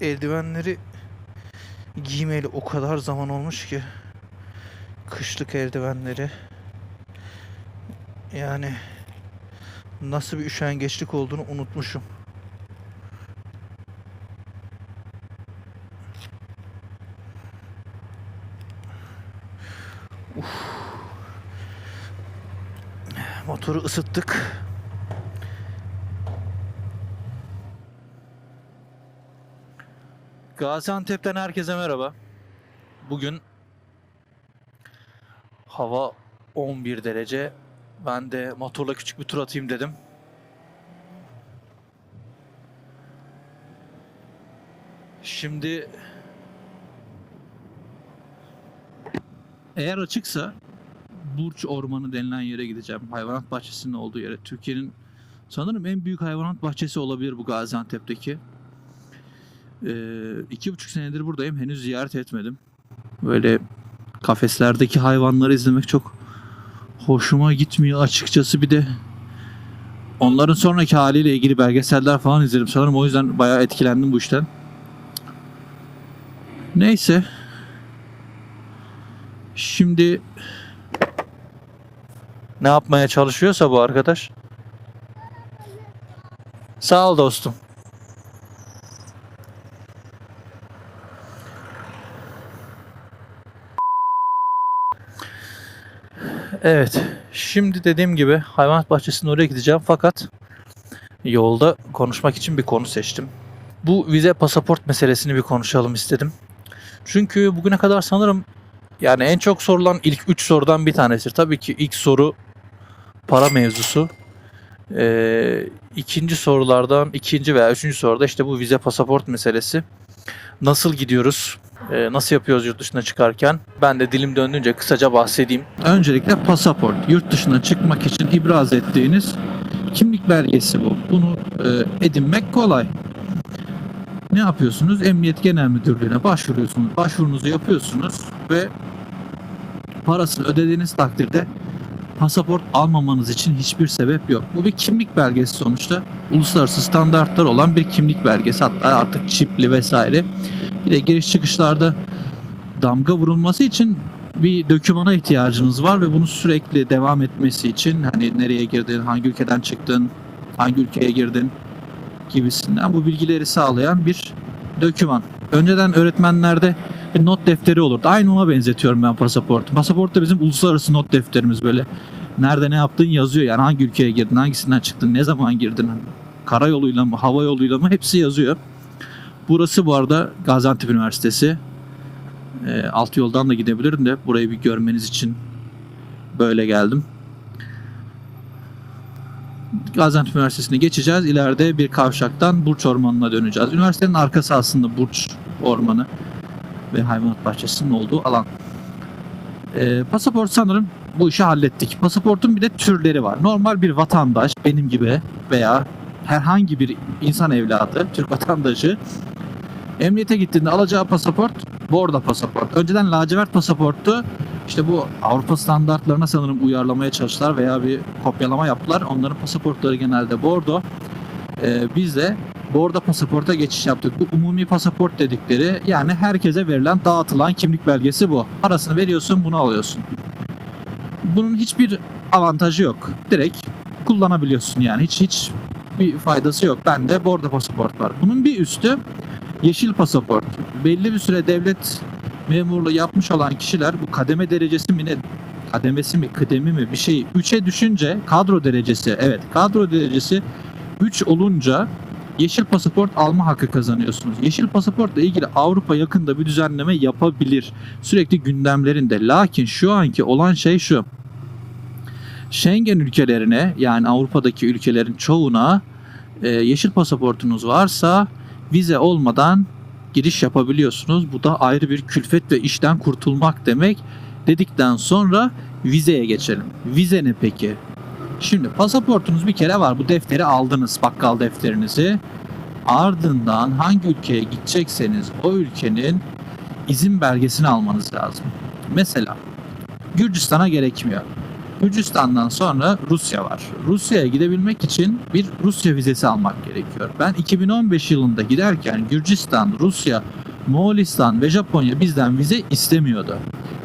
eldivenleri giymeyeli o kadar zaman olmuş ki kışlık eldivenleri yani nasıl bir üşengeçlik olduğunu unutmuşum. Motoru ısıttık. Gaziantep'ten herkese merhaba. Bugün hava 11 derece. Ben de motorla küçük bir tur atayım dedim. Şimdi eğer açıksa Burç Ormanı denilen yere gideceğim. Hayvanat bahçesinin olduğu yere. Türkiye'nin sanırım en büyük hayvanat bahçesi olabilir bu Gaziantep'teki. Ee, iki buçuk senedir buradayım. Henüz ziyaret etmedim. Böyle kafeslerdeki hayvanları izlemek çok hoşuma gitmiyor açıkçası. Bir de onların sonraki haliyle ilgili belgeseller falan izledim. Sanırım o yüzden bayağı etkilendim bu işten. Neyse. Şimdi ne yapmaya çalışıyorsa bu arkadaş. Sağ ol dostum. Evet. Şimdi dediğim gibi hayvanat bahçesinin oraya gideceğim fakat yolda konuşmak için bir konu seçtim. Bu vize pasaport meselesini bir konuşalım istedim. Çünkü bugüne kadar sanırım yani en çok sorulan ilk 3 sorudan bir tanesi. Tabii ki ilk soru para mevzusu. Ee, ikinci sorulardan ikinci veya üçüncü soruda işte bu vize pasaport meselesi. Nasıl gidiyoruz? Ee, nasıl yapıyoruz yurt dışına çıkarken? Ben de dilim döndüğünce kısaca bahsedeyim. Öncelikle pasaport. Yurt dışına çıkmak için ibraz ettiğiniz kimlik belgesi bu. Bunu e, edinmek kolay. Ne yapıyorsunuz? Emniyet Genel Müdürlüğü'ne başvuruyorsunuz. Başvurunuzu yapıyorsunuz ve parasını ödediğiniz takdirde pasaport almamanız için hiçbir sebep yok. Bu bir kimlik belgesi sonuçta. Uluslararası standartlar olan bir kimlik belgesi. Hatta artık çipli vesaire. Bir de giriş çıkışlarda damga vurulması için bir dokümana ihtiyacınız var ve bunu sürekli devam etmesi için hani nereye girdin, hangi ülkeden çıktın, hangi ülkeye girdin gibisinden bu bilgileri sağlayan bir doküman. Önceden öğretmenlerde bir not defteri olurdu. Aynı ona benzetiyorum ben pasaportu. Pasaport da bizim uluslararası not defterimiz böyle. Nerede ne yaptığın yazıyor yani hangi ülkeye girdin, hangisinden çıktın, ne zaman girdin, karayoluyla mı, hava yoluyla mı hepsi yazıyor. Burası bu arada Gaziantep Üniversitesi. E, alt yoldan da gidebilirim de burayı bir görmeniz için böyle geldim. Gaziantep Üniversitesi'ne geçeceğiz. İleride bir kavşaktan Burç Ormanı'na döneceğiz. Üniversitenin arkası aslında Burç Ormanı ve hayvanat bahçesinin olduğu alan. Ee, pasaport sanırım bu işi hallettik. Pasaportun bir de türleri var. Normal bir vatandaş benim gibi veya herhangi bir insan evladı, Türk vatandaşı emniyete gittiğinde alacağı pasaport bordo pasaport. Önceden lacivert pasaporttu. İşte bu Avrupa standartlarına sanırım uyarlamaya çalıştılar veya bir kopyalama yaptılar. Onların pasaportları genelde bordo. Ee, biz de bordo pasaporta geçiş yaptık. Bu umumi pasaport dedikleri yani herkese verilen dağıtılan kimlik belgesi bu. Parasını veriyorsun bunu alıyorsun. Bunun hiçbir avantajı yok. Direkt kullanabiliyorsun yani hiç hiç bir faydası yok. Bende bordo pasaport var. Bunun bir üstü yeşil pasaport. Belli bir süre devlet memurluğu yapmış olan kişiler bu kademe derecesi mi ne kademesi mi kıdemi mi bir şey 3'e düşünce kadro derecesi evet kadro derecesi 3 olunca yeşil pasaport alma hakkı kazanıyorsunuz. Yeşil pasaportla ilgili Avrupa yakında bir düzenleme yapabilir. Sürekli gündemlerinde. Lakin şu anki olan şey şu. Schengen ülkelerine yani Avrupa'daki ülkelerin çoğuna e, yeşil pasaportunuz varsa vize olmadan giriş yapabiliyorsunuz. Bu da ayrı bir külfet ve işten kurtulmak demek. Dedikten sonra vizeye geçelim. Vize ne peki? Şimdi pasaportunuz bir kere var. Bu defteri aldınız, bakkal defterinizi. Ardından hangi ülkeye gidecekseniz o ülkenin izin belgesini almanız lazım. Mesela Gürcistan'a gerekmiyor. Gürcistan'dan sonra Rusya var. Rusya'ya gidebilmek için bir Rusya vizesi almak gerekiyor. Ben 2015 yılında giderken Gürcistan, Rusya, Moğolistan ve Japonya bizden vize istemiyordu.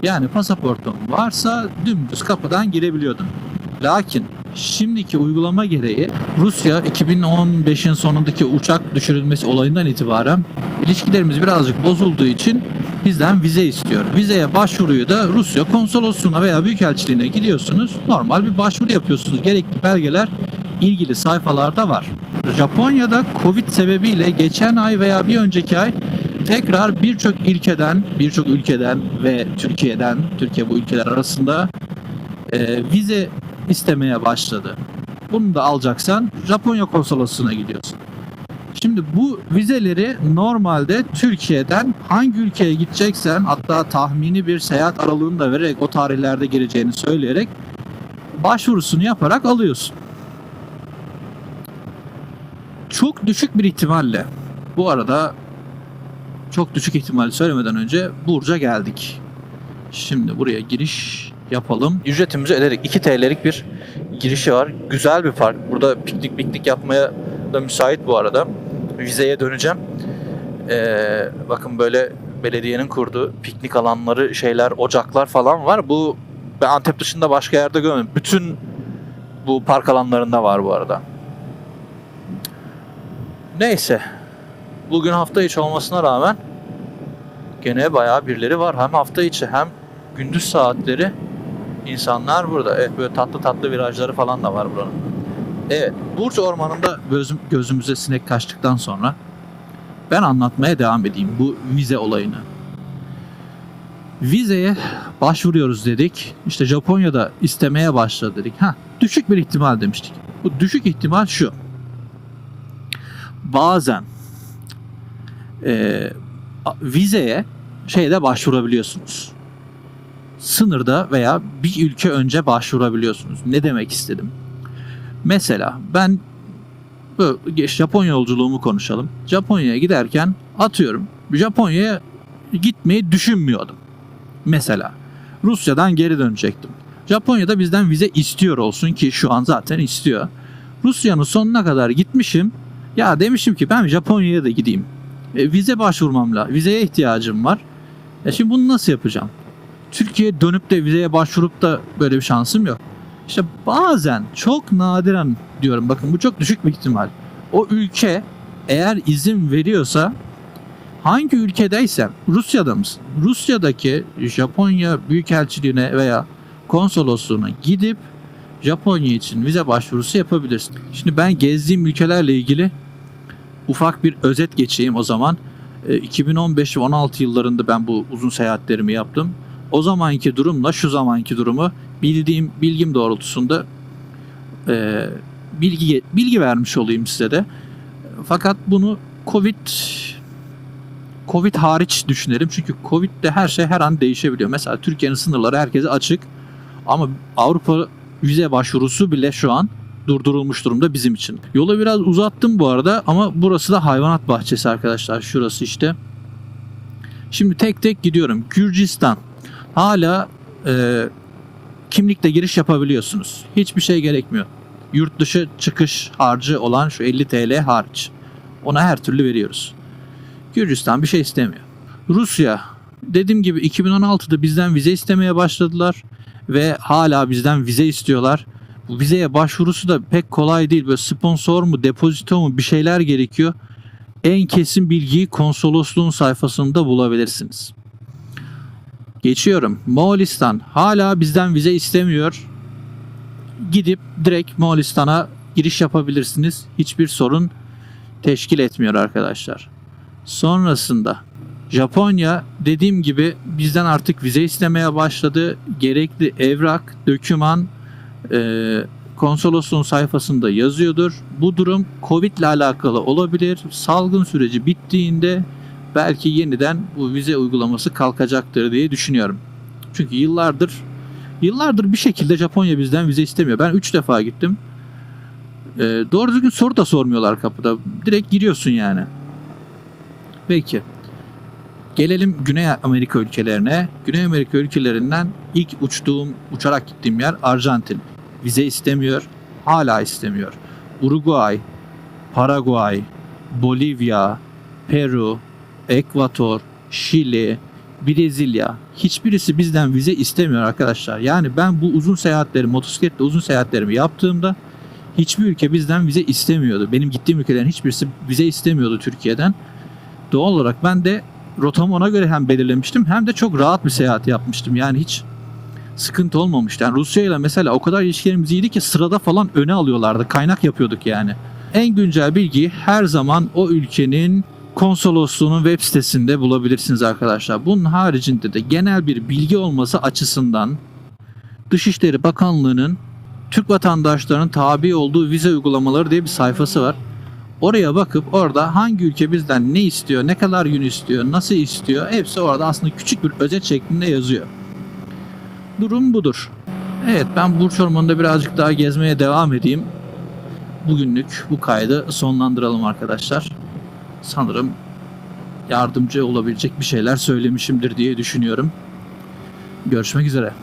Yani pasaportun varsa dümdüz kapıdan girebiliyordun. Lakin şimdiki uygulama gereği Rusya 2015'in sonundaki uçak düşürülmesi olayından itibaren ilişkilerimiz birazcık bozulduğu için bizden vize istiyor. Vizeye başvuruyu da Rusya konsolosluğuna veya büyükelçiliğine gidiyorsunuz. Normal bir başvuru yapıyorsunuz. Gerekli belgeler ilgili sayfalarda var. Japonya'da Covid sebebiyle geçen ay veya bir önceki ay tekrar birçok ülkeden, birçok ülkeden ve Türkiye'den, Türkiye bu ülkeler arasında e, vize istemeye başladı. Bunu da alacaksan Japonya konsolosluğuna gidiyorsun. Şimdi bu vizeleri normalde Türkiye'den hangi ülkeye gideceksen hatta tahmini bir seyahat aralığını da vererek o tarihlerde geleceğini söyleyerek başvurusunu yaparak alıyorsun. Çok düşük bir ihtimalle bu arada çok düşük ihtimal söylemeden önce Burca geldik. Şimdi buraya giriş yapalım. Ücretimizi ödedik. 2 TL'lik bir girişi var. Güzel bir park. Burada piknik piknik yapmaya da müsait bu arada. Vizeye döneceğim. Ee, bakın böyle belediyenin kurduğu piknik alanları, şeyler, ocaklar falan var. Bu ben Antep dışında başka yerde görmedim. Bütün bu park alanlarında var bu arada. Neyse. Bugün hafta içi olmasına rağmen gene bayağı birileri var. Hem hafta içi hem gündüz saatleri insanlar burada. Evet böyle tatlı tatlı virajları falan da var buranın. Evet Burç Ormanı'nda gözüm, gözümüze sinek kaçtıktan sonra ben anlatmaya devam edeyim bu vize olayını. Vizeye başvuruyoruz dedik. İşte Japonya'da istemeye başladı dedik. Ha, düşük bir ihtimal demiştik. Bu düşük ihtimal şu. Bazen a- vizeye şeyde başvurabiliyorsunuz. Sınırda veya bir ülke önce başvurabiliyorsunuz. Ne demek istedim? Mesela ben böyle Japonya yolculuğumu konuşalım. Japonya'ya giderken atıyorum Japonya'ya gitmeyi düşünmüyordum. Mesela Rusya'dan geri dönecektim. Japonya'da bizden vize istiyor olsun ki şu an zaten istiyor. Rusya'nın sonuna kadar gitmişim. Ya demişim ki ben Japonya'ya da gideyim. E, vize başvurmam lazım. Vizeye ihtiyacım var. E şimdi bunu nasıl yapacağım? Türkiye'ye dönüp de vizeye başvurup da böyle bir şansım yok. İşte bazen çok nadiren diyorum bakın bu çok düşük bir ihtimal. O ülke eğer izin veriyorsa hangi ülkedeysen Rusya'da mısın? Rusya'daki Japonya Büyükelçiliğine veya konsolosluğuna gidip Japonya için vize başvurusu yapabilirsin. Şimdi ben gezdiğim ülkelerle ilgili ufak bir özet geçeyim o zaman. E, 2015 ve 16 yıllarında ben bu uzun seyahatlerimi yaptım. O zamanki durumla şu zamanki durumu bildiğim bilgim doğrultusunda e, bilgi bilgi vermiş olayım size de. Fakat bunu Covid Covid hariç düşünelim. Çünkü Covid'de her şey her an değişebiliyor. Mesela Türkiye'nin sınırları herkese açık. Ama Avrupa vize başvurusu bile şu an durdurulmuş durumda bizim için. Yola biraz uzattım bu arada ama burası da hayvanat bahçesi arkadaşlar. Şurası işte. Şimdi tek tek gidiyorum. Gürcistan. Hala e, kimlikle giriş yapabiliyorsunuz. Hiçbir şey gerekmiyor. Yurt dışı çıkış harcı olan şu 50 TL hariç. Ona her türlü veriyoruz. Gürcistan bir şey istemiyor. Rusya dediğim gibi 2016'da bizden vize istemeye başladılar ve hala bizden vize istiyorlar. Bu vizeye başvurusu da pek kolay değil. Böyle sponsor mu, depozito mu bir şeyler gerekiyor. En kesin bilgiyi konsolosluğun sayfasında bulabilirsiniz. Geçiyorum. Moğolistan hala bizden vize istemiyor. Gidip direkt Moğolistan'a giriş yapabilirsiniz. Hiçbir sorun teşkil etmiyor arkadaşlar. Sonrasında Japonya dediğim gibi bizden artık vize istemeye başladı. Gerekli evrak, döküman e, konsolosluğun sayfasında yazıyordur. Bu durum Covid ile alakalı olabilir. Salgın süreci bittiğinde belki yeniden bu vize uygulaması kalkacaktır diye düşünüyorum. Çünkü yıllardır yıllardır bir şekilde Japonya bizden vize istemiyor. Ben 3 defa gittim. E, doğru düzgün soru da sormuyorlar kapıda. Direkt giriyorsun yani. Peki. Gelelim Güney Amerika ülkelerine. Güney Amerika ülkelerinden ilk uçtuğum, uçarak gittiğim yer Arjantin. Vize istemiyor, hala istemiyor. Uruguay, Paraguay, Bolivya, Peru, Ekvator, Şili, Brezilya hiçbirisi bizden vize istemiyor arkadaşlar. Yani ben bu uzun seyahatleri, motosikletle uzun seyahatlerimi yaptığımda hiçbir ülke bizden vize istemiyordu. Benim gittiğim ülkelerin hiçbirisi vize istemiyordu Türkiye'den. Doğal olarak ben de rotamı ona göre hem belirlemiştim hem de çok rahat bir seyahat yapmıştım. Yani hiç sıkıntı olmamıştı. Yani Rusya ile mesela o kadar ilişkilerimiz iyiydi ki sırada falan öne alıyorlardı. Kaynak yapıyorduk yani. En güncel bilgiyi her zaman o ülkenin konsolosluğunun web sitesinde bulabilirsiniz arkadaşlar. Bunun haricinde de genel bir bilgi olması açısından Dışişleri Bakanlığı'nın Türk vatandaşlarının tabi olduğu vize uygulamaları diye bir sayfası var. Oraya bakıp orada hangi ülke bizden ne istiyor, ne kadar gün istiyor, nasıl istiyor hepsi orada aslında küçük bir özet şeklinde yazıyor. Durum budur. Evet ben Burç Ormanı'nda birazcık daha gezmeye devam edeyim. Bugünlük bu kaydı sonlandıralım arkadaşlar. Sanırım yardımcı olabilecek bir şeyler söylemişimdir diye düşünüyorum. Görüşmek üzere.